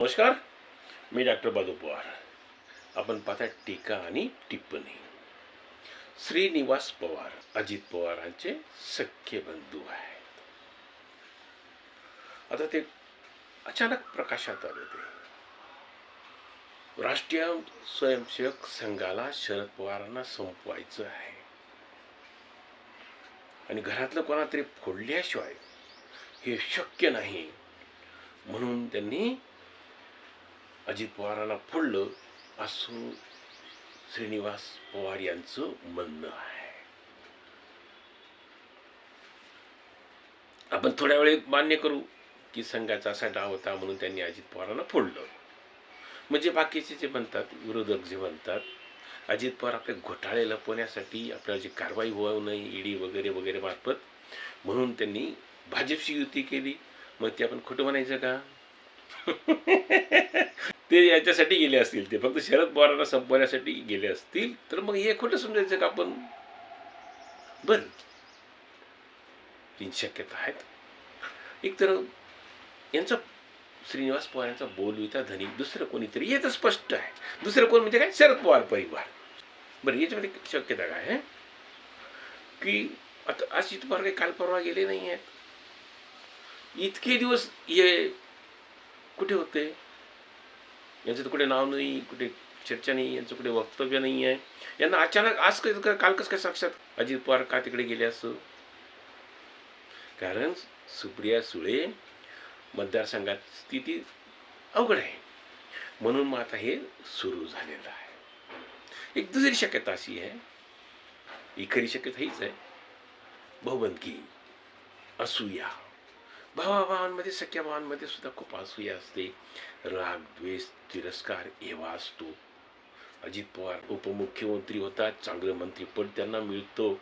नमस्कार मी डॉक्टर बादू पवार. आपण पाहता टीका आणि टिप्पणी. श्रीनिवास पवार अजित पवारांचे सख्य बंधू आहेत. आता ते अचानक प्रकाशात आले ते राष्ट्रीय स्वयंसेवक संघाला शरद पवारांना संपवायचं आहे. आणि घरातलं कोणातरी फोडल्याशिवाय हे शक्य नाही. म्हणून त्यांनी अजित पवारांना फोडलं असं श्रीनिवास पवार यांचं म्हणणं आहे. आपण थोड्या वेळेत मान्य करू की संघाचा असा डाव होता म्हणून त्यांनी अजित पवारांना फोडलं. म्हणजे बाकीचे जे म्हणतात विरोधक जे म्हणतात अजित पवार आपले घोटाळे लपवण्यासाठी आपल्याला जी कारवाई होऊ नये ईडी वगैरे वगैरे मार्फत म्हणून त्यांनी भाजपशी युती केली. मग ते आपण खोटं म्हणायचं का? ते याच्यासाठी गेले असतील. ते फक्त शरद पवारांना संपवण्यासाठी गेले असतील. तर मग हे खोटं समजायचं का आपण? बर. तीन शक्यता आहेत. एक तर यांचा श्रीनिवास पवार यांचा बोलविता धनी दुसरं कोणीतरी हे तर स्पष्ट आहे. दुसरं कोण म्हणजे काय? शरद पवार परिवार. बरं याच्यामध्ये शक्यता काय आहे? की आता अजित पवार काही काल परवा गेले नाही आहेत इतके दिवस हे कुठे होते? यांचं तर कुठे नाव नाही कुठे चर्चा नाही यांचं कुठे वक्तव्य नाही आहे. यांना अचानक आज काय काल कसं काय साक्षात अजित पवार का तिकडे गेले असो? कारण सुप्रिया सुळे मतदारसंघात स्थिती अवघड आहे. म्हणून मग आता हे सुरू झालेलं आहे. एक दुसरी शक्यता अशी आहे. ही खरी शक्यता हीच आहे. बहुबंदकी असूया. भावाभावांमध्ये सख्या भावांमध्ये सुद्धा खूप असूया असते. राग द्वेष तिरस्कार एवा असतो. अजित पवार उपमुख्यमंत्री होतात चांगलं मंत्रीपद त्यांना मिळतो.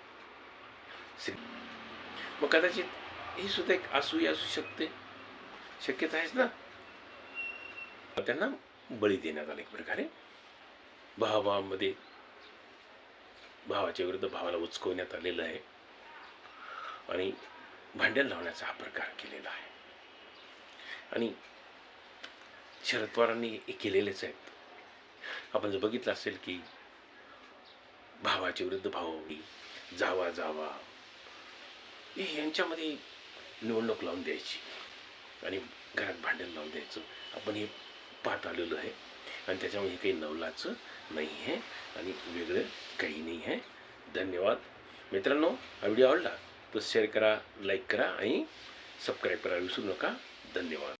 श्री- मग कदाचित ही सुद्धा एक असूही असू शकते. शक्यता आहेच ना? त्यांना बळी देण्यात आला एक प्रकारे. भावाभावांमध्ये भावाच्या विरुद्ध भावाला उचकवण्यात आलेलं आहे. आणि भांडण लावण्याचा हा प्रकार केलेला आहे. आणि शरद पवारांनी हे केलेलेच आहेत. आपण जर बघितलं असेल की भावाच्या विरुद्ध भाऊ जावा जावा हे यांच्यामध्ये निवडणूक लावून द्यायची आणि घरात भांडण लावून द्यायचं. आपण हे पाहत आलेलो आहे आणि त्याच्यामुळे हे काही नवलाचं नाही आहे आणि वेगळं काही नाही आहे. धन्यवाद. मित्रांनो हा व्हिडिओ आवडला तर शेअर करा लाईक करा आणि सबस्क्राईब करायला विसरू नका. धन्यवाद.